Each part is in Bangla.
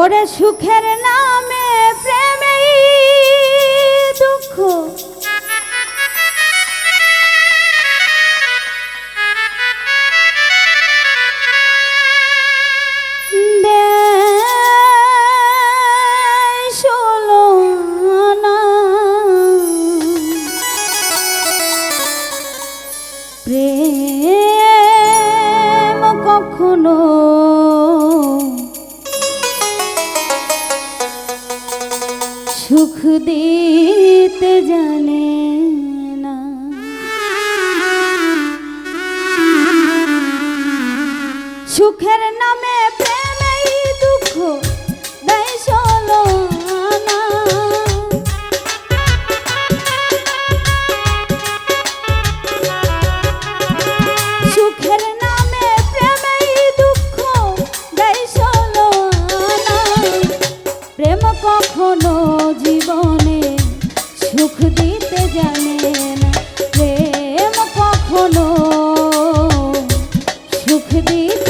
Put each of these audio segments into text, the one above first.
ওরে সুখের নামে প্রেমেই দুঃখ সুখ দিতে জানে না। সুখের নামে প্রেমেই সুখ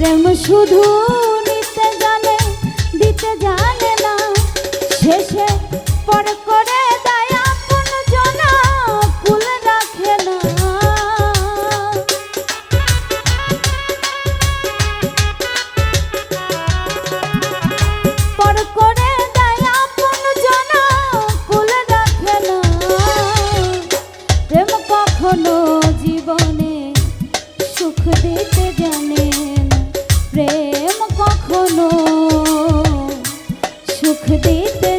প্রেম শুধু নিতে জানে, দিতে জানে না। শেষে পর করে জনা কুল রাখে না। পর করে দয়া কোন জনা কুল রাখে না। প্রেম কখনো জীবনে সুখ দিতে জানে। প্রেম কখনো সুখ দিতে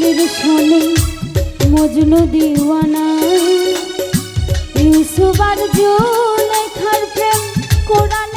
লাইলির শোনে মজনু দিওয়ানা। ইউসুফ আর জুলেখার প্রেম কোরআনে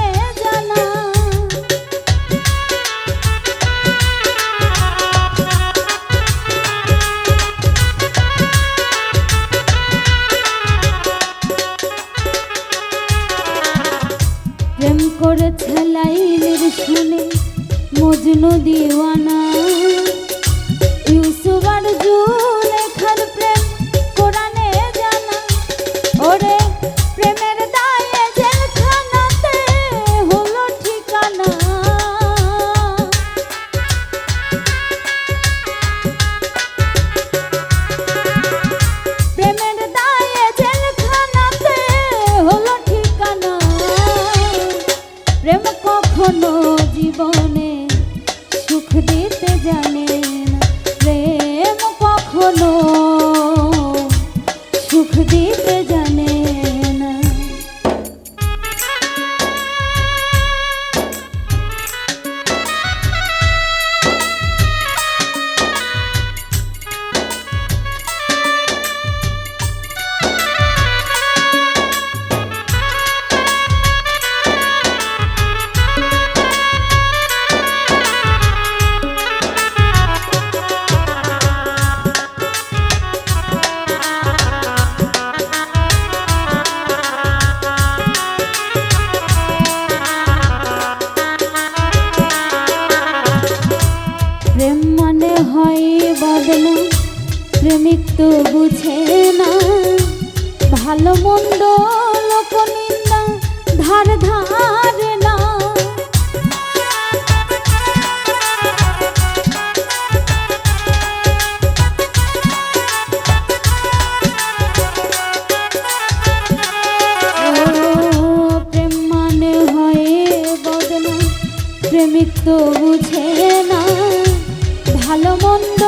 তো বুঝে না। ভালো মন্দ লোকনিন্দা ধার ধার না। মানে প্রেমিক তো বুঝে না। ভালো মন্দ